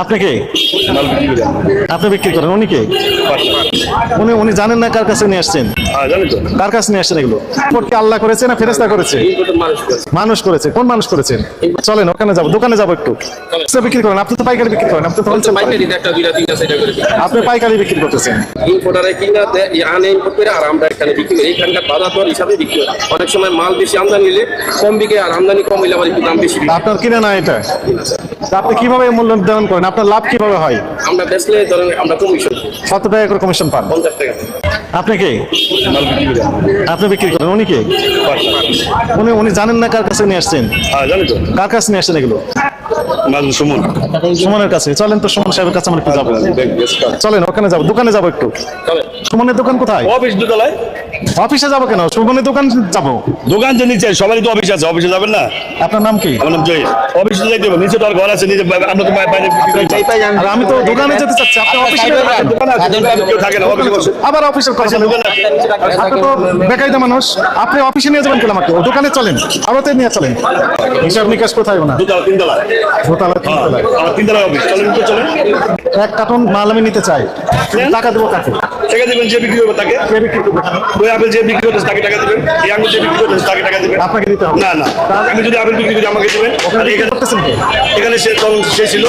আপনি কে? আপনি বিক্রি করেন উনি কে? উনি উনি জানেন না কার কাছে নিয়ে আসছেন? হ্যাঁ কার কাছে নিয়ে আসছেন এগুলো? আল্লাহ করেছে না ফেরেস্তা করেছে? মানুষ করেছে। কোন মানুষ করেছেন চলেন ওখানে যাব দোকানে যাব একটু। বিক্রি করেন আপনি তো পাইকারি বিক্রি করেন আপনি তো আপনি পাইকারি বিক্রি করতেছেন। অনেক সময় মাল বেশি আমদানি হলে কম বিকে আর আমদানি কম হইলে আবার দাম বেশি আপনার কিনে না এটা? আপনি কীভাবে মূল্য নির্ধারণ করেন? আপনার লাভ কীভাবে হয়? আমরা বেচলে ধরেন আমরা কমিশন কত টাকা করে কমিশন পান? পঞ্চাশ টাকা। আপনি কে? মাল বিক্রি করেন আপনি বিক্রি করেন উনি কে? উনি উনি জানেন না কার কাছে নিয়ে আসছেন? হ্যাঁ জানি তো। কার কাছে নিয়ে আসছেন এগুলো? সুমন। সুমনের কাছে। চলেন তো সুমন সাহেবের কাছে আমরা একটু যাব। চলেন ওখানে যাব। দোকানে যাব একটু। সুমনের দোকান কোথায়? অফিস দুতলায়। অফিসে যাব কেন? সুমনের দোকান যাব। দোকান যে নিচে সবারই তো অফিস আছে। অফিসে যাবেন না? আপনার নাম কি? আমার নাম জয় অফিসে যাইতে হবে। নিচে তো আর ঘর আছে নিচে আমরা তো বাইরে না। আর আমি তো দোকানে যেতে চাচ্ছি। আপনি অফিসে কেউ থাকে না অফিসে বসে। আবার অফিসের কথা আচ্ছা। আপনি তো বেকায়দা মানুষ। আপনি অফিসে নিয়ে যাবেন কেন আমাকে? দোকানে চলেন। আরতে নিয়ে চলেন। হিসাব নিকাশ কোথায় ওনা দুতলা তিনতলা। দোতলা তিনতলা। অফিস চলেন তো চলেন। এক কার্টন মাল আমি নিতে চাই। টাকা দেবো কাকে টাকা দিবেন যে বিক্রি করবে তাকে। কে বিক্রি করবে? ওই আপেল যে বিক্রি করতেছে তাকে টাকা দিবেন। এই যে বিক্রি করতেছে তাকে টাকা দিবেন। আপনাকে দিতে হবে। না না। আমি যদি আপেল বিক্রি করি আমাকে দিবেন। এখানে করতেছেন এখানে সে তখন সে ছিল।